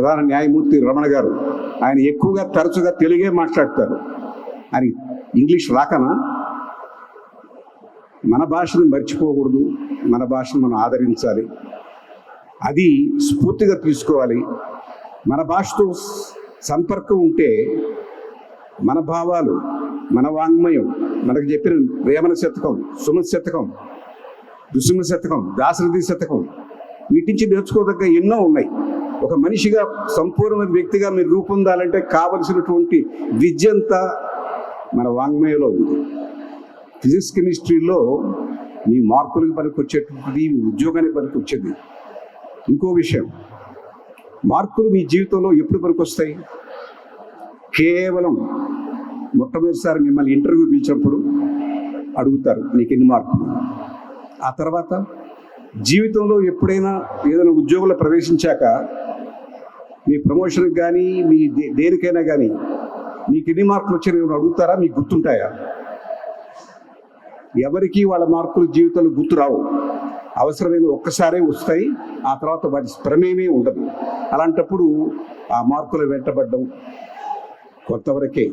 ప్రధాన న్యాయమూర్తి రమణ గారు ఆయన ఎక్కువగా తరచుగా తెలుగే మాట్లాడతారు. అని ఇంగ్లీష్ రాకనా? మన భాషను మర్చిపోకూడదు మన భాషను మనం ఆదరించాలి. అది స్ఫూర్తిగా తీసుకోవాలి. మన భాషతో సంపర్కం ఉంటే మన భావాలు మన వాంగ్మయం మనకు చెప్పిన వేమన శతకం సుమ శతకం దుసుమ శతకం దాశరథి శతకం వీటి నుంచి నేర్చుకోదగ్గ ఎన్నో ఉన్నాయి. ఒక మనిషిగా సంపూర్ణ వ్యక్తిగా మీరు రూపొందాలంటే కావలసినటువంటి విద్య అంతా మన వాంగ్మయంలో ఉంది. ఫిజిక్స్ కెమిస్ట్రీలో మీ మార్కులకు పనికొచ్చేటువంటిది మీ ఉద్యోగానికి పనికొచ్చేది. ఇంకో విషయం మార్కులు మీ జీవితంలో ఎప్పుడు పనికొస్తాయి? కేవలం మొట్టమొదటిసారి మిమ్మల్ని ఇంటర్వ్యూ పిలిచినప్పుడు అడుగుతారు నీకు ఎన్ని మార్కులు? ఆ తర్వాత జీవితంలో ఎప్పుడైనా ఏదైనా ఉద్యోగంలో ప్రవేశించాక మీ ప్రమోషన్కి కానీ మీ దే- దేనికైనా కానీ మీకు ఎన్ని మార్కులు వచ్చాయని ఎవరు అడుగుతారా? మీకు గుర్తుంటాయా? ఎవరికి వాళ్ళ మార్కులు జీవితంలో గుర్తు రావు. అవసరమైన ఒక్కసారే వస్తాయి ఆ తర్వాత వాటి ప్రమేయమే ఉండదు. అలాంటప్పుడు ఆ మార్కులు వెంటబడ్డం కొంతవరకే.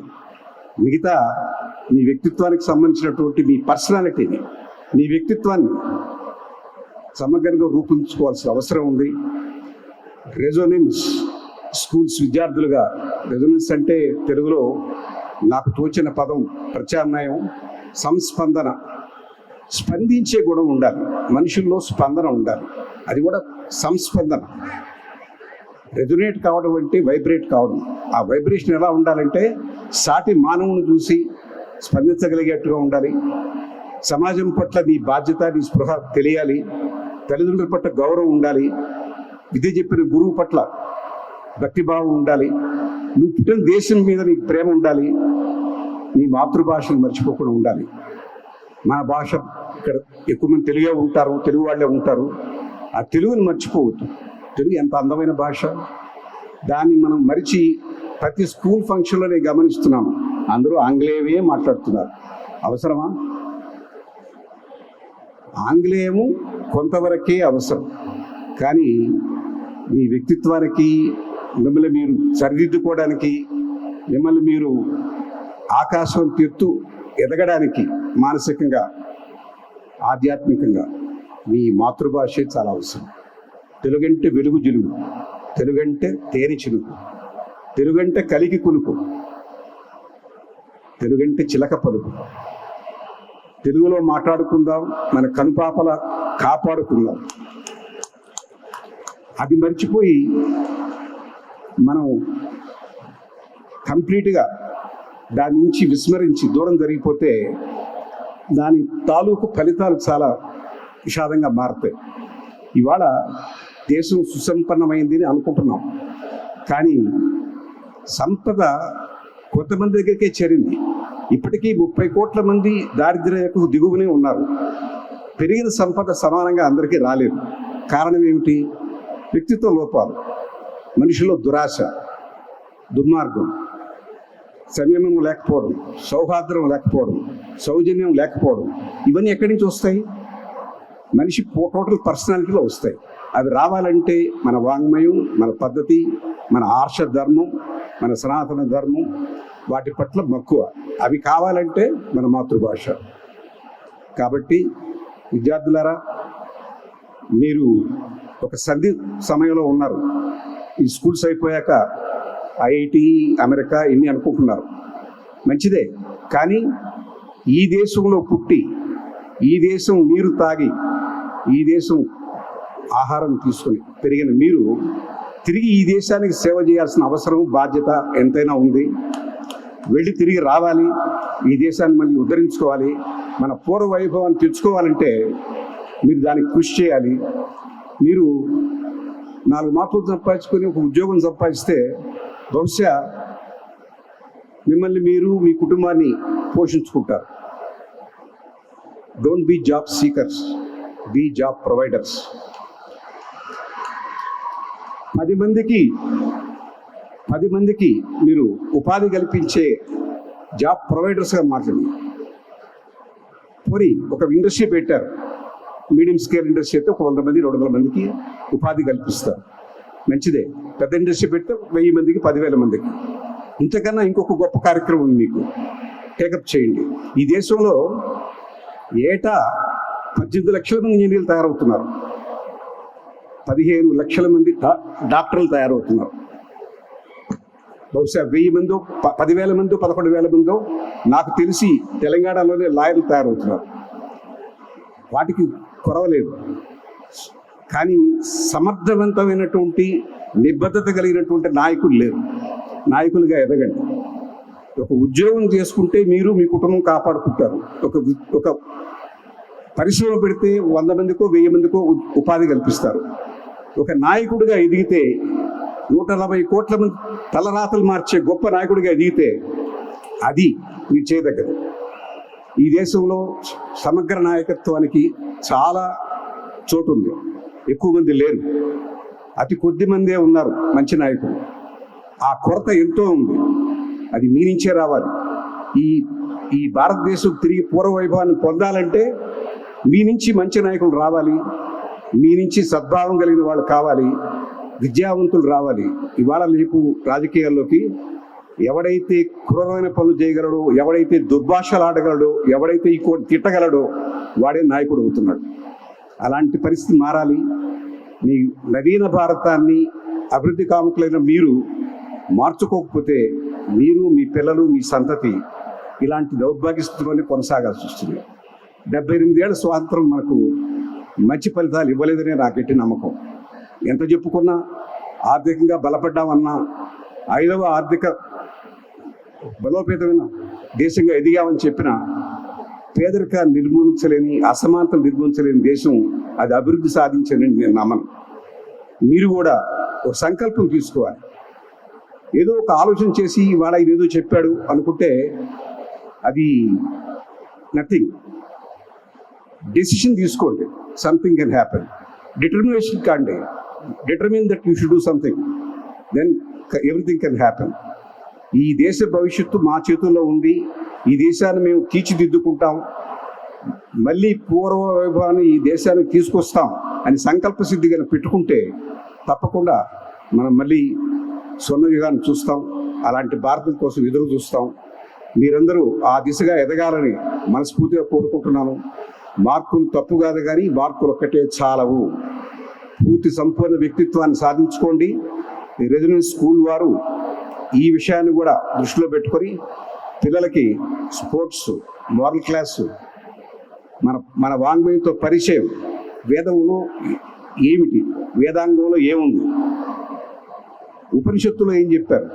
మిగతా మీ వ్యక్తిత్వానికి సంబంధించినటువంటి మీ పర్సనాలిటీని మీ వ్యక్తిత్వాన్ని సమగ్రంగా రూపొందించుకోవాల్సిన అవసరం ఉంది. రెజోనెన్స్ స్కూల్స్ విద్యార్థులుగా రెజనెన్స్ అంటే తెలుగులో నాకు తోచిన పదం ప్రత్యామ్నాయం సంస్పందన. స్పందించే గుణం ఉండాలి. మనుషుల్లో స్పందన ఉండాలి. అది కూడా సంస్పందన. రెజొనేట్ కావడం అంటే వైబ్రేట్ కావడం. ఆ వైబ్రేషన్ ఎలా ఉండాలంటే సాటి మానవుని చూసి స్పందించగలిగేట్టుగా ఉండాలి. సమాజం పట్ల నీ బాధ్యత నీ స్పృహ తెలియాలి. తల్లిదండ్రుల పట్ల గౌరవం ఉండాలి. విద్య చెప్పిన గురువు పట్ల భక్తిభావం ఉండాలి నువ్వు పుట్టిన దేశం మీద నీకు ప్రేమ ఉండాలి. నీ మాతృభాషను మర్చిపోకుండా ఉండాలి. మన భాష ఇక్కడ ఎక్కువ మంది తెలుగే ఉంటారు తెలుగు వాళ్ళే ఉంటారు. ఆ తెలుగుని మర్చిపోవద్దు. తెలుగు ఎంత అందమైన భాష. దాన్ని మనం మరిచి ప్రతి స్కూల్ ఫంక్షన్లో నేను గమనిస్తున్నాను అందరూ ఆంగ్లేయమే మాట్లాడుతున్నారు. అవసరమా? ఆంగ్లేయము కొంతవరకే అవసరం. కానీ మీ వ్యక్తిత్వానికి మిమ్మల్ని మీరు సరిదిద్దుకోవడానికి మిమ్మల్ని మీరు ఆకాశం తెత్తు ఎదగడానికి మానసికంగా ఆధ్యాత్మికంగా మీ మాతృభాషే చాలా అవసరం. తెలుగంటే వెలుగు జిలుగు తెలుగంటే తేనె చిలుగు తెలుగంటే కలికి కులుపు తెలుగంటే చిలక పలుకు. తెలుగులో మాట్లాడుకుందాం మన కనుపాపల కాపాడుకుందాం. అది మర్చిపోయి మనం కంప్లీట్గా దాని నుంచి విస్మరించి దూరం జరిగిపోతే దాని తాలూకు ఫలితాలు చాలా విషాదంగా మారుతాయి. ఇవాళ దేశం సుసంపన్నమైంది అని అనుకుంటున్నాం. కానీ సంపద కొంతమంది దగ్గరికే చేరింది. ఇప్పటికీ ముప్పై కోట్ల మంది దారిద్ర్యకు దిగువనే ఉన్నారు. పెరిగిన సంపద సమానంగా అందరికీ రాలేదు. కారణం ఏమిటి? వ్యక్తిత్వ లోపాలు. మనిషిలో దురాశ దుర్మార్గం సంయమం లేకపోవడం సౌహార్ద్రం లేకపోవడం సౌజన్యం లేకపోవడం ఇవన్నీ ఎక్కడి నుంచి వస్తాయి? మనిషి టోటల్ పర్సనాలిటీలో వస్తాయి. అవి రావాలంటే మన వాంగ్మయం మన పద్ధతి మన ఆర్ష ధర్మం మన సనాతన ధర్మం వాటి పట్ల మక్కువ. అవి కావాలంటే మన మాతృభాష. కాబట్టి విద్యార్థులారా మీరు ఒక సంధి సమయంలో ఉన్నారు. ఈ స్కూల్స్ అయిపోయాక ఐఐటి అమెరికా ఇన్ని అనుకుంటున్నారు. మంచిదే. కానీ ఈ దేశంలో పుట్టి ఈ దేశం నీరు తాగి ఈ దేశం ఆహారం తీసుకొని పెరిగిన మీరు తిరిగి ఈ దేశానికి సేవ చేయాల్సిన అవసరం బాధ్యత ఎంతైనా ఉంది. వెళ్ళి తిరిగి రావాలి. ఈ దేశాన్ని మళ్ళీ ఉద్ధరించుకోవాలి. మన పూర్వ వైభవాన్ని తెచ్చుకోవాలంటే మీరు దానికి కృషి చేయాలి. మీరు నాలుగు మార్కులు సంపాదించుకొని ఒక ఉద్యోగం సంపాదిస్తే బహుశా మిమ్మల్ని మీరు మీ కుటుంబాన్ని పోషించుకుంటారు. Don't be job seekers be job providers పది మందికి పది మందికి మీరు ఉపాధి కల్పించే జాబ్ ప్రొవైడర్స్గా మాట్లాడి పోనీ ఒక ఇండస్ట్రీ పెట్టారు. మీడియం స్కేల్ ఇండస్ట్రీ అయితే ఒక వంద మంది రెండు వందల మందికి ఉపాధి కల్పిస్తారు. మంచిదే. పెద్ద ఇండస్ట్రీ పెడితే వెయ్యి మందికి పదివేల మందికి. ఇంతకన్నా ఇంకొక గొప్ప కార్యక్రమం ఉంది మీకు. టేకప్ చేయండి. ఈ దేశంలో ఏటా పద్దెనిమిది లక్షల మంది ఇంజనీర్లు తయారవుతున్నారు. పదిహేను లక్షల మంది డాక్టర్లు తయారవుతున్నారు. బహుశా వెయ్యి మందో ప- పదివేల మందో పదకొండు వేల మందో నాకు తెలిసి తెలంగాణలోనే లాయర్లు తయారవుతున్నారు. వాటికి కొరవలేదు. కానీ సమర్థవంతమైనటువంటి నిబద్ధత కలిగినటువంటి నాయకులు లేరు. నాయకులుగా ఎదగండి. ఒక ఉద్యోగం చేసుకుంటే మీరు మీ కుటుంబం కాపాడుకుంటారు. ఒక ఒక పరిశ్రమ పెడితే వంద మందికో వెయ్యి మందికో ఉపాధి కల్పిస్తారు. ఒక నాయకుడిగా ఎదిగితే నూట నలభై కోట్ల మంది తలరాతలు మార్చే గొప్ప నాయకుడిగా ఎదిగితే అది మీరు చేయదగ్గదు. ఈ దేశంలో సమగ్ర నాయకత్వానికి చాలా చోటు ఉంది ఎక్కువ మంది లేరు. అతి కొద్ది మందే ఉన్నారు మంచి నాయకులు. ఆ కొరత ఎంతో ఉంది. అది మీ నుంచే రావాలి. ఈ ఈ భారతదేశం తిరిగి పూర్వ వైభవాన్ని పొందాలంటే మీ నుంచి మంచి నాయకులు రావాలి. మీ నుంచి సద్భావం కలిగిన వాళ్ళు కావాలి. విద్యావంతులు రావాలి. ఇవాళ రేపు రాజకీయాల్లోకి ఎవడైతే క్రూరమైన పనులు చేయగలడో ఎవడైతే దుర్భాషలు ఆడగలడో ఎవడైతే ఈ కోటి తిట్టగలడో వాడే నాయకుడు అవుతున్నాడు. అలాంటి పరిస్థితి మారాలి. మీ నవీన భారతాన్ని అభివృద్ధి కాముకులైన మీరు మార్చుకోకపోతే మీరు మీ పిల్లలు మీ సంతతి ఇలాంటి దౌర్భాగ్యస్థితిలోనే కొనసాగాల్సి వస్తుంది. డెబ్బై ఎనిమిదేళ్ళ స్వాతంత్రం మనకు మంచి ఫలితాలు ఇవ్వలేదనే నా గట్టి నమ్మకం. ఎంత చెప్పుకున్నా ఆర్థికంగా బలపడ్డామన్నా ఐదవ ఆర్థిక బలోపేతమైన దేశంగా ఎదిగామని చెప్పిన పేదరికాన్ని నిర్మూలించలేని అసమానతలు నిర్మూలించలేని దేశం అది అభివృద్ధి సాధించని నేను నమ్మను. మీరు కూడా ఒక సంకల్పం తీసుకోవాలి. ఏదో ఒక ఆలోచన చేసి వాడ ఇది ఏదో చెప్పాడు అనుకుంటే అది నథింగ్ డెసిషన్ తీసుకోండి. సంథింగ్ కెన్ హ్యాపెన్ డిటర్మినేషన్ కాండి. Determine that you should do something then everything can happen ఈ దేశ భవిష్యత్తు మా చేతుల్లో ఉంది. ఈ దేశాన్ని మేము తీర్చిదిద్దుకుంటాం. మళ్ళీ పూర్వ వైభవాన్ని ఈ దేశానికి తీసుకొస్తాం అని సంకల్ప సిద్ధిగా పెట్టుకుంటే తప్పకుండా మనం మళ్ళీ స్వర్ణయుగాన్ని చూస్తాం. అలాంటి భారతం కోసం ఎదురు చూస్తాం. మీరందరూ ఆ దిశగా ఎదగాలని మనస్ఫూర్తిగా కోరుకుంటున్నాను. మార్కులు తప్పు కాదు కానీ మార్కులు ఒక్కటే చాలవు. పూర్తి సంపూర్ణ వ్యక్తిత్వాన్ని సాధించుకోండి. ఈ రెసిడెన్స్ స్కూల్ వారు ఈ విషయాన్ని కూడా దృష్టిలో పెట్టుకొని పిల్లలకి స్పోర్ట్స్ మోరల్ క్లాస్ మన మన వాంగ్మయంతో పరిచయం. వేదంలో ఏమిటి? వేదాంగంలో ఏముంది? ఉపనిషత్తులో ఏం చెప్పారు?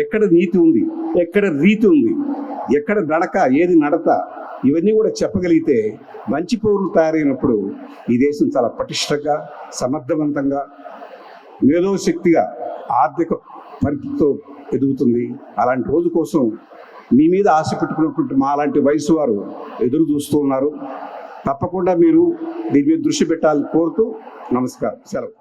ఎక్కడ నీతి ఉంది? ఎక్కడ రీతి ఉంది? ఎక్కడ నడక? ఏది నడత? ఇవన్నీ కూడా చెప్పగలిగితే మంచి పౌరులు తయారైనప్పుడు ఈ దేశం చాలా పటిష్టంగా సమర్థవంతంగా మేధోశక్తిగా ఆర్థిక పరిస్థితితో ఎదుగుతుంది. అలాంటి రోజు కోసం మీ మీద ఆశ పెట్టుకున్నటువంటి మా లాంటి వయసు వారు ఎదురు చూస్తూ ఉన్నారు. తప్పకుండా మీరు దీని మీద దృష్టి పెట్టాలని కోరుతూ నమస్కారం. సెలవు.